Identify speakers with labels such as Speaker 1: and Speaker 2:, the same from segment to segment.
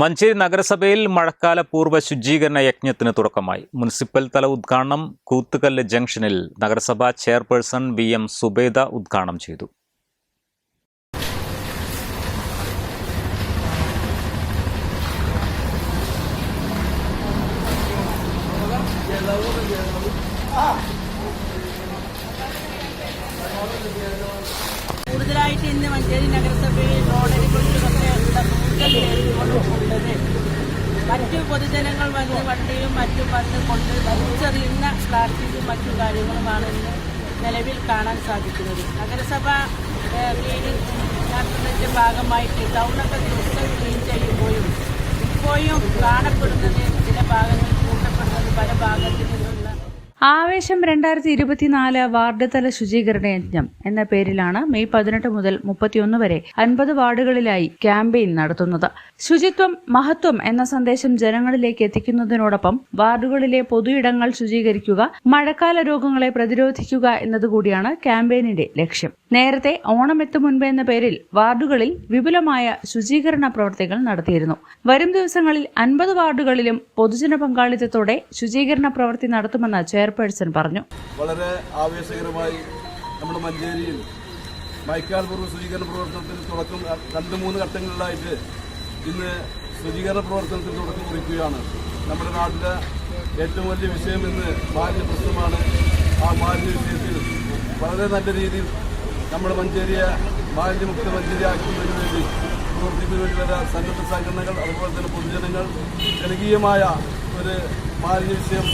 Speaker 1: Manjeri നഗരസഭയിൽ മഴക്കാല പൂർവ ശുചീകരണ യജ്ഞത്തിന് തുടക്കമായി. മുനിസിപ്പൽ തല ഉദ്ഘാടനം കൂത്തുകല്ല് ജംഗ്ഷനിൽ നഗരസഭാ ചെയർപേഴ്സൺ വി എം സുബേദ ഉദ്ഘാടനം ചെയ്തു.
Speaker 2: കൂടുതലായിട്ട് ഇന്ന് മഞ്ചേരി നഗരസഭയിൽ റോഡരികളിലൊക്കെ പൊതുജനങ്ങൾ വന്ന് വണ്ടിയും മറ്റും വന്ന് കൊണ്ട് വലിച്ചെറിയുന്ന പ്ലാസ്റ്റിക്കും മറ്റു കാര്യങ്ങളുമാണ് ഇന്ന് നിലവിൽ കാണാൻ സാധിക്കുന്നത്. നഗരസഭ ക്ലീനിങ് നടത്തുന്നതിന്റെ ഭാഗമായിട്ട് ടൗണൊക്കെ ദിവസം ക്ലീൻ ചെയ്യുമ്പോഴും ഇപ്പോഴും കാണപ്പെടുന്നത് ചില ഭാഗങ്ങൾ കൂട്ടപ്പെടുന്നത് പല ഭാഗത്തു നിന്നുള്ള
Speaker 3: ആവേശം രണ്ടായിരത്തി ഇരുപത്തിനാല് വാർഡ് തല ശുചീകരണ യജ്ഞം എന്ന പേരിലാണ് മെയ് പതിനെട്ട് മുതൽ മുപ്പത്തിയൊന്ന് വരെ അൻപത് വാർഡുകളിലായി ക്യാമ്പയിൻ നടത്തുന്നത്. ശുചിത്വം മഹത്വം എന്ന സന്ദേശം ജനങ്ങളിലേക്ക് എത്തിക്കുന്നതിനോടൊപ്പം വാർഡുകളിലെ പൊതുയിടങ്ങൾ ശുചീകരിക്കുക മഴക്കാല രോഗങ്ങളെ പ്രതിരോധിക്കുക എന്നതുകൂടിയാണ് ക്യാമ്പയിനിന്റെ ലക്ഷ്യം. നേരത്തെ ഓണം എത്തും മുൻപ് എന്ന പേരിൽ വാർഡുകളിൽ വിപുലമായ ശുചീകരണ പ്രവർത്തികൾ നടത്തിയിരുന്നു. വരും ദിവസങ്ങളിൽ അൻപത് വാർഡുകളിലും പൊതുജന പങ്കാളിത്തത്തോടെ ശുചീകരണ പ്രവൃത്തി നടത്തുമെന്ന് ചെയർപേഴ്സൺ പറഞ്ഞു.
Speaker 4: വളരെ ആവേശകരമായി നമ്മുടെ മഞ്ചേരിയിൽ മൈക്കാൽപൂർവ ശുചീകരണ പ്രവർത്തനത്തിൽ തുടക്കം രണ്ട് മൂന്ന് ഘട്ടങ്ങളിലായിട്ട് ഇന്ന് ശുചീകരണ പ്രവർത്തനത്തിന് തുടക്കം കുറിക്കുകയാണ്. നമ്മുടെ നാട്ടിലെ ഏറ്റവും വലിയ വിഷയം ഇന്ന് മാലിന്യ പ്രശ്നമാണ്. ആ മാലിന്യ വിഷയത്തിൽ വളരെ നല്ല രീതിയിൽ നമ്മുടെ മഞ്ചേരിയെ മാലിന്യമുക്ത മഞ്ചേരിയാക്കുന്നതിന് വേണ്ടി പ്രവർത്തിക്കുന്നതിന് വേണ്ടി വരെ സന്നദ്ധ സംഘടനകൾ അതുപോലെ തന്നെ പൊതുജനങ്ങൾ ജനകീയമായ ഒരു മാലിന്യ വിഷയം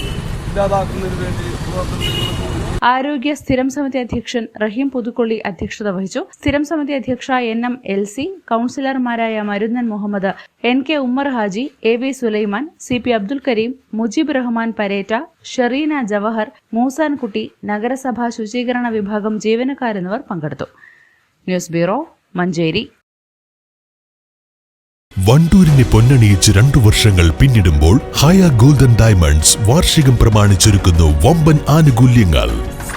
Speaker 4: ഇല്ലാതാക്കുന്നതിന് വേണ്ടി പ്രവർത്തനത്തിൽ
Speaker 3: ആരോഗ്യ സ്ഥിരം സമിതി അധ്യക്ഷൻ റഹീം പുതുക്കൊള്ളി അധ്യക്ഷത വഹിച്ചു. സ്ഥിരം സമിതി അധ്യക്ഷ N M L C കൌൺസിലർമാരായ Marunnan Muhammad N K Ummer Haji A V Sulaiman C P Abdul Kareem Mujeeb Rahman Pareta Shereena Jawahar Moosankutty നഗരസഭാ ശുചീകരണ വിഭാഗം ജീവനക്കാരെന്നിവർ പങ്കെടുത്തു. News bureau Manjeri.
Speaker 5: വണ്ടൂരിനെ പൊന്നണിയിച്ച് രണ്ടു വർഷങ്ങൾ പിന്നിടുമ്പോൾ ഹയ ഗോൾഡൻ ഡയമണ്ട്സ് വാർഷികം പ്രമാണിച്ചൊരുക്കുന്നു വമ്പൻ ആനുകൂല്യങ്ങൾ.